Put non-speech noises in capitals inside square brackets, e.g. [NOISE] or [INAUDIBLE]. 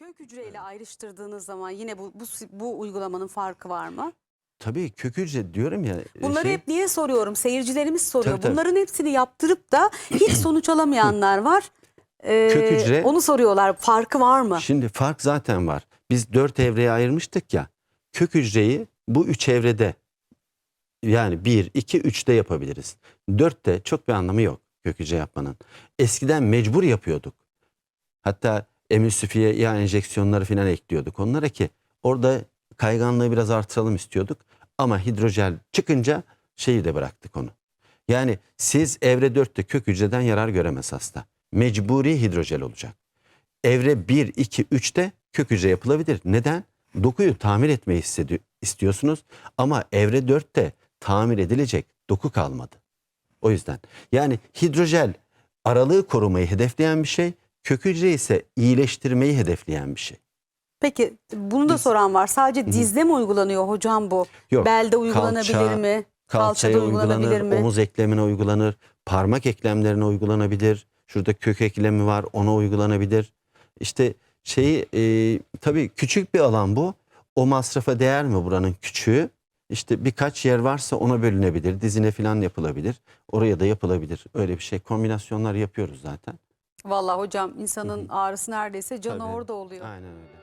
Kök hücreyle ayrıştırdığınız zaman yine bu, bu, bu uygulamanın farkı var mı? Tabii kök hücre diyorum ya. e, Bunları şey- hep niye soruyorum? Seyircilerimiz soruyor. Tabii, tabii. Bunların hepsini yaptırıp da hiç [CLEARS THROAT] sonuç alamayanlar var. Ee, Kök hücre- Onu soruyorlar. Farkı var mı? Şimdi fark zaten var. Biz dört evreye ayırmıştık ya. Kök hücreyi bu üç evrede yani bir, iki, üçte yapabiliriz. Dörtte çok bir anlamı yok kök hücre yapmanın. Eskiden mecbur yapıyorduk. Hatta emülsifiye yağ enjeksiyonları falan ekliyorduk onlara ki orada kayganlığı biraz artıralım istiyorduk. Ama hidrojel çıkınca şeyi de bıraktık onu. Yani siz evre 4'te kök hücreden yarar göremez hasta. Mecburi hidrojel olacak. Evre 1, 2, 3'te kök hücre yapılabilir. Neden? Dokuyu tamir etmeyi istiyorsunuz ama evre 4'te tamir edilecek doku kalmadı. O yüzden yani hidrojel aralığı korumayı hedefleyen bir şey, kök hücre ise iyileştirmeyi hedefleyen bir şey. Peki bunu da Biz- soran var. Sadece dizde mi uygulanıyor hocam bu? Yok, Belde uygulanabilir kalça- mi? Kalçaya Kalçada uygulanabilir uygulanır, mi? omuz eklemine uygulanır, parmak eklemlerine uygulanabilir. Şurada kök eklemi var, ona uygulanabilir. İşte şeyi e, tabii küçük bir alan bu. O masrafa değer mi buranın küçüğü? İşte birkaç yer varsa ona bölünebilir, dizine falan yapılabilir. Oraya da yapılabilir. Öyle bir şey. Kombinasyonlar yapıyoruz zaten. Vallahi hocam insanın ağrısı neredeyse canı Tabii. orada oluyor. Aynen öyle.